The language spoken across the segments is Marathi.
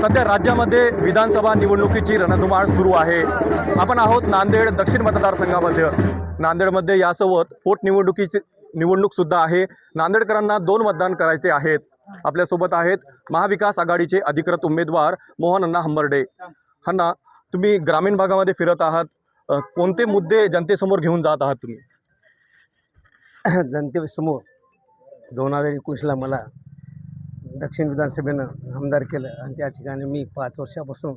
सध्या राज्यामध्ये विधानसभा निवडणुकीची रणधुमाळ सुरू आहे. आपण आहोत नांदेड दक्षिण मतदारसंघामध्ये. नांदेडमध्ये यासोबत पोटनिवडणुकीची निवडणूकसुद्धा आहे. नांदेडकरांना दोन मतदान करायचे आहेत. आपल्यासोबत आहेत महाविकास आघाडीचे अधिकृत उमेदवार मोहन अण्णा हंबर्डे. अण्णा तुम्ही ग्रामीण भागामध्ये फिरत आहात. कोणते मुद्दे जनतेसमोर घेऊन जात आहात तुम्ही? जनतेसमोर दोन हजार एकोणीसला मला दक्षिण विधानसभेनं आमदार केलं आणि त्या ठिकाणी मी पाच वर्षापासून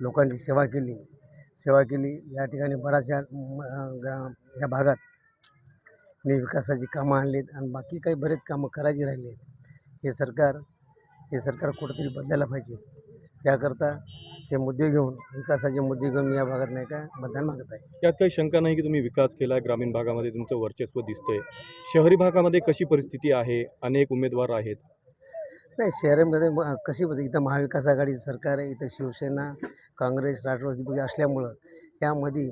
लोकांची सेवा केली. सेवा केली. या ठिकाणी बऱ्याच या म- गा- या भागात मी विकासाची कामं आणलीत आणि बाकी काही बरेच कामं करायची राहिली आहेत हे सरकार हे सरकार कुठंतरी बदलायला पाहिजे. त्याकरता हे मुद्दे घेऊन विकासाचे मुद्दे घेऊन मी या भागात नाही का मतदान मागत आहे. त्यात काही शंका नाही की तुम्ही विकास केला आहे ग्रामीण भागामध्ये तुमचं वर्चस्व दिसतंय. शहरी भागामध्ये कशी परिस्थिती आहे? अनेक उमेदवार आहेत. नाही शहरामध्ये म- कशी होती इथं महाविकास आघाडीचं सरकार आहे इथं शिवसेना काँग्रेस राष्ट्रवादी असल्यामुळं यामध्ये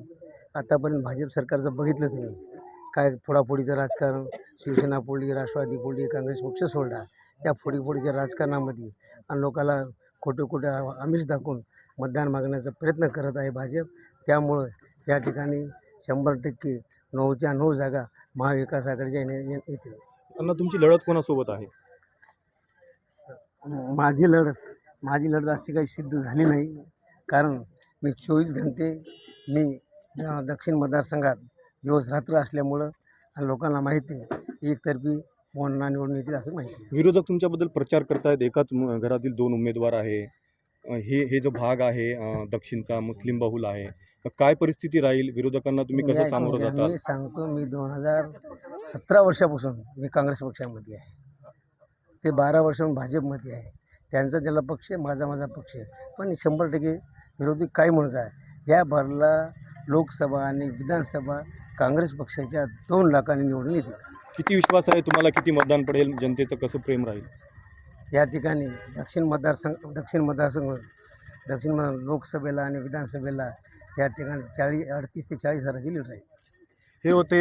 आतापर्यंत भाजप सरकारचं बघितलं तुम्ही काय फोडाफोडीचं राजकारण शिवसेना फोडली राष्ट्रवादी फोडली काँग्रेस पक्ष सोडला या फोडीफोडीच्या राजकारणामध्ये आणि लोकाला खोटे खोटे आ- आमिष दाखवून मतदान मागण्याचा प्रयत्न करत आहे भाजप त्यामुळं या ठिकाणी शंभर टक्के नऊच्या नऊ जागा महाविकास आघाडीच्या येणे- येतील अण्णा तुमची लढत कोणासोबत आहे? माझी लढत माझी लढत अशी काही सिद्ध झाली नाही. कारण मी चोवीस घंटे मी दक्षिण मतदारसंघात दिवस रात्र असल्यामुळं लोकांना माहिती आहे एकतर्फी मोहनना निवडून येतील असं माहिती आहे. विरोधक तुमच्याबद्दल प्रचार करतायत एकाच घरातील दोन उमेदवार आहे. हे हे जो भाग आहे दक्षिणचा मुस्लिम बहुल आहे तर काय परिस्थिती राहील? विरोधकांना तुम्ही कसं सामोरं जाता? मी सांगतो मी दोन हजार सतरा वर्षापासून मी काँग्रेस पक्षामध्ये आहे. ते बारा वर्षाहून भाजपमध्ये आहे. त्यांचा त्याला पक्ष आहे माझा माझा पक्ष आहे. पण शंभर टक्के विरोधी काय म्हणत आहे या भरला लोकसभा आणि विधानसभा काँग्रेस पक्षाच्या दोन लाखांनी निवडून येतील. किती विश्वास आहे तुम्हाला? किती मतदान पडेल? जनतेचं कसं प्रेम राहील? या ठिकाणी दक्षिण मतदारसंघ दक्षिण मतदारसंघ दक्षिण लोकसभेला आणि विधानसभेला या ठिकाणी चाळीस अडतीस ते चाळीस हजाराची लीड राहील. हे होते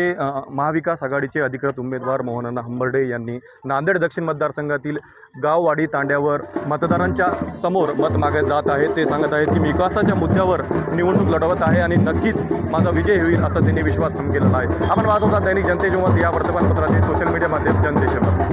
महाविकास आघाडीचे अधिकृत उमेदवार मोहनना हंबर्डे यांनी. नांदेड दक्षिण मतदारसंघातील गाववाडी तांड्यावर मतदारांच्या समोर मत मागत जात आहे. ते सांगत आहेत की विकासाच्या मुद्द्यावर निवडणूक लढवत आहे आणि नक्कीच माझा विजय होईल असा त्यांनी विश्वास केलेला आहे. आपण पाहत होता दैनिक जनतेच्या मत या वर्तमानपत्राचे सोशल मीडिया माध्यम जनतेच्या मत